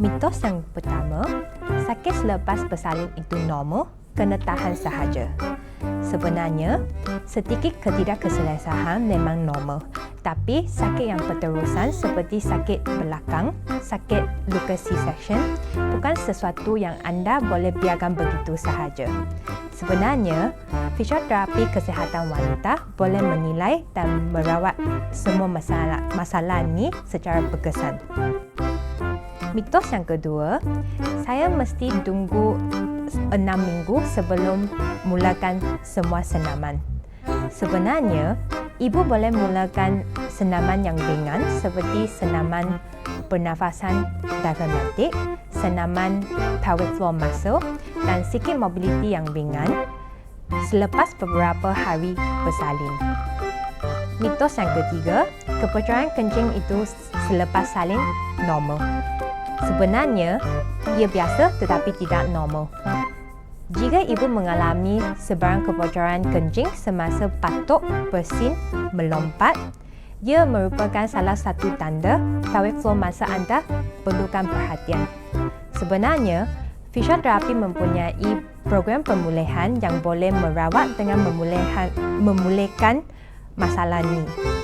Mitos yang pertama, sakit selepas bersalin itu normal, kena tahan sahaja. Sebenarnya, sedikit ketidakkeselesaan memang normal. Tapi sakit yang berterusan seperti sakit belakang, sakit luka C-section bukan sesuatu yang anda boleh biarkan begitu sahaja. Sebenarnya, fisioterapi kesihatan wanita boleh menilai dan merawat semua masalah masalah ini secara berkesan. Mitos yang kedua, saya mesti tunggu enam minggu sebelum mulakan semua senaman. Sebenarnya, ibu boleh mulakan senaman yang ringan seperti senaman pernafasan diafragmatik, senaman pelvic floor muscle dan sikit mobility yang ringan selepas beberapa hari bersalin. Mitos yang ketiga, kebocoran kencing itu selepas salin normal. Sebenarnya, ia biasa tetapi tidak normal. Jika ibu mengalami sebarang kebocoran kencing semasa patuk bersin melompat, ia merupakan salah satu tanda pelvic floor masa anda perlukan perhatian. Sebenarnya, fisioterapi mempunyai program pemulihan yang boleh merawat dengan memulihkan masalah ini.